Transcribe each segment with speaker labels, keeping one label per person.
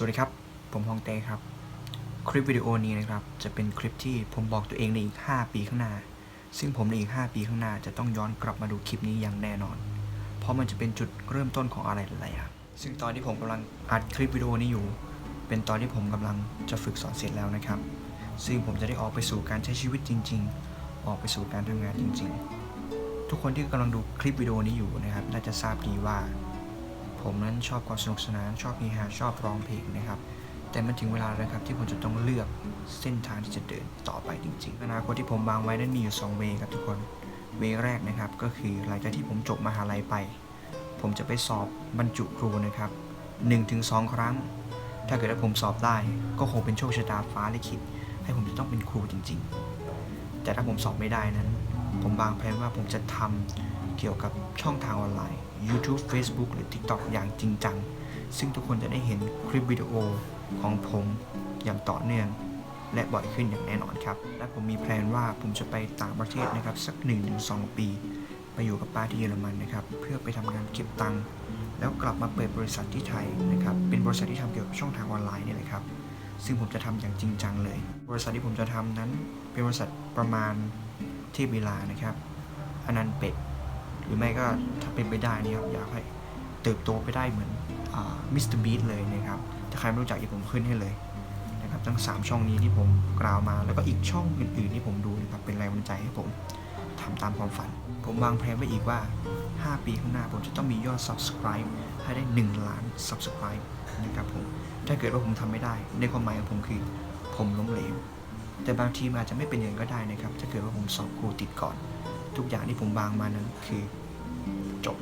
Speaker 1: สวัสดีครับ ผมฮองเต้ครับ คลิปวิดีโอนี้นะครับ จะเป็นคลิปที่ผมบอกตัวเองในอีก 5 ปีข้างหน้า ซึ่งผมในอีก 5 ปีข้างหน้าจะต้องย้อนกลับมาดูคลิปนี้อย่างแน่นอน เพราะมันจะเป็นจุดเริ่มต้นของอะไรหลายๆอย่างซึ่งตอนที่ผมกำลังอัดคลิปวิดีโอนี้อยู่ เป็นตอนที่ผมกำลังจะฝึกสอนเสร็จแล้วนะครับ ซึ่งผมจะได้ออกไปสู่การใช้ชีวิตจริง ๆ ออกไปสู่การทำงานจริง ๆ ทุกคนที่กำลังดูคลิปวิดีโอนี้อยู่นะครับ น่าจะทราบดีว่า ผมนั้นชอบความสนุกสนาน ชอบเฮฮาชอบร้องเพลงนะครับ แต่มันถึงเวลาแล้วครับที่ผมจะต้องเลือกเส้นทางที่จะเดินต่อไปจริงๆอนาคตที่ผมวางไว้นั้นมีอยู่2เวครับทุกคนเวแรกนะครับก็คือหลังจากที่ผมจบมหาลัยไป ผมจะไปสอบบรรจุครูนะครับ1-2 ครั้ง ถ้าเกิดว่าผมสอบได้ ก็คงเป็นโชคชะตาฟ้าลิขิตให้ผมจะต้องเป็นครูจริง ๆ แต่ถ้าผมสอบไม่ได้นั้น ผมวางแผนว่าผมจะทำ เกี่ยวกับช่องทางออนไลน์ YouTube Facebook หรือ TikTok อย่างจริงจัง ซึ่งทุกคนจะได้เห็นคลิปวิดีโอของผมอย่างต่อเนื่อง และบ่อยขึ้นอย่างแน่นอนครับ และผมมีแพลนว่าผมจะไปต่างประเทศนะครับ สัก 1-2 ปี ไปอยู่กับป้าที่เยอรมันนะครับ เพื่อไปทำงานเก็บตังค์แล้วกลับมาเปิดบริษัทที่ไทยนะครับ เป็นบริษัทที่ทำเกี่ยวกับช่องทางออนไลน์นี่แหละครับ ซึ่งผมจะทำอย่างจริงจังเลย บริษัทที่ผมจะทำนั้นเป็นบริษัทประมาณเทพวิลานะครับอนันต์เป็ด หรือไม่ก็ถ้าเป็นไปได้นี่ครับอยากให้เติบโตไปได้เหมือนมิสเตอร์บีทเลยนะครับ ถ้าใครไม่รู้จักอย่าผมขึ้นให้เลยนะครับทั้ง 3 ช่องนี้ที่ผมกล่าวมา แล้วก็อีกช่องอื่นๆที่ผมดูนะครับเป็นแรงบันดาลใจให้ผมทำตามความฝัน ผมวางแผนไว้อีกว่า 5 ปีข้างหน้าผมจะต้องมียอด subscribe ให้ได้ 1 ล้าน subscribe นะครับผมถ้าเกิดว่าผมทำไม่ได้ ในความหมายของผมคือผมล้มเหลวแต่บางทีอาจจะไม่เป็นอย่างนั้นก็ได้นะครับถ้าเกิดว่าผมสอบครูติดก่อน ทุกอย่างที่ผมวางมานั้นคือจบ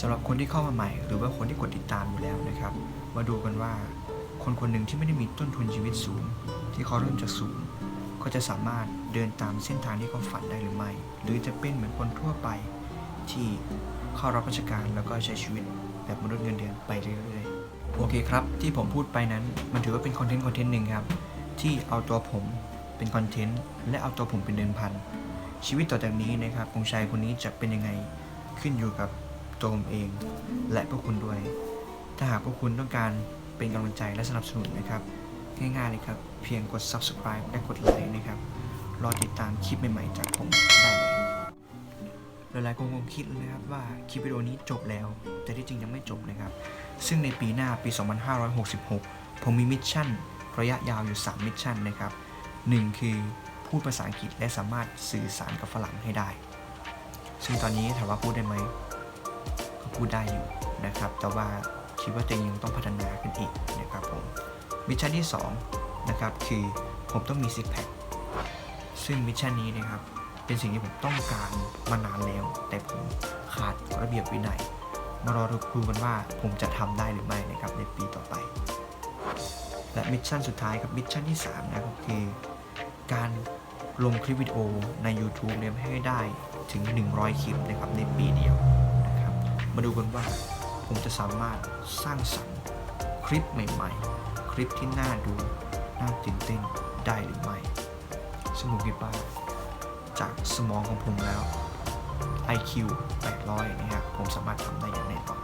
Speaker 1: สำหรับคนที่เข้ามาใหม่ หรือว่าคนที่กดติดตามอยู่แล้วนะครับ มาดูกันว่า คนคนหนึ่งที่ไม่ได้มีต้นทุนชีวิตสูง ที่เขาเริ่มจากศูนย์เขาจะสามารถเดินตามเส้นทางที่เขาฝันได้หรือไม่ หรือจะเป็นเหมือนคนทั่วไปที่เข้ารับราชการแล้วก็ใช้ชีวิตแบบมนุษย์เงินเดือนไปเรื่อยๆโอเคครับ ที่ผมพูดไปนั้นมันถือว่าเป็นคอนเทนต์คอนเทนต์หนึ่งครับที่เอาตัวผม เป็นคอนเทนต์และเอาตัวผมเป็นเดิมพัน ชีวิตต่อจากนี้นะครับองชายคนนี้จะเป็นยังไงขึ้นอยู่กับตัวผมเอง และพวกคุณด้วย ถ้าหากพวกคุณต้องการเป็นกำลังใจและสนับสนุนนะครับ ง่ายๆเลยครับ เพียงกด subscribe และกดไลค์นะครับ รอติดตามคลิปใหม่ๆจากผมได้เลยหลายๆคนคงคิดนะครับว่าคลิปวิดีโอนี้จบแล้ว แต่ที่จริงยังไม่จบนะครับ ซึ่งในปีหน้าปี 2566 ผมมีมิชชั่นระยะยาวอยู่ 3 มิชชั่นนะครับ 1 คือพูดภาษาอังกฤษและสามารถสื่อสารกับฝรั่งให้ได้ ซึ่งตอนนี้ถามว่าพูดได้ไหมก็พูดได้อยู่นะครับ แต่ว่าคิดว่าตัวเองยังต้องพัฒนาขึ้นอีกนะครับผมมิชชั่นที่2นะครับคือผมต้องมีซิกแพคซึ่งมิชชั่นนี้นะครับ เป็นสิ่งที่ผมต้องการมานานแล้ว แต่ผมขาดระเบียบวินัยมารอดูกันว่าผมจะทำได้หรือไม่นะครับในปีต่อไป และมิชชั่นสุดท้ายครับมิชชั่นที่3นะครับ คือการลงคลิปวิดีโอใน YouTube เนี่ยให้ได้ถึง 100 คลิปนะครับในปีเดียวนะครับ มาดูกันว่าผมจะสามารถสร้างสรรค์คลิปใหม่ๆ คลิปที่น่าดู น่าตื่นเต้นได้หรือไม่ซึ่งผมคิดว่าจากสมองของผมแล้ว IQ 800 นะครับ ผมสามารถทำได้อย่างแน่นอน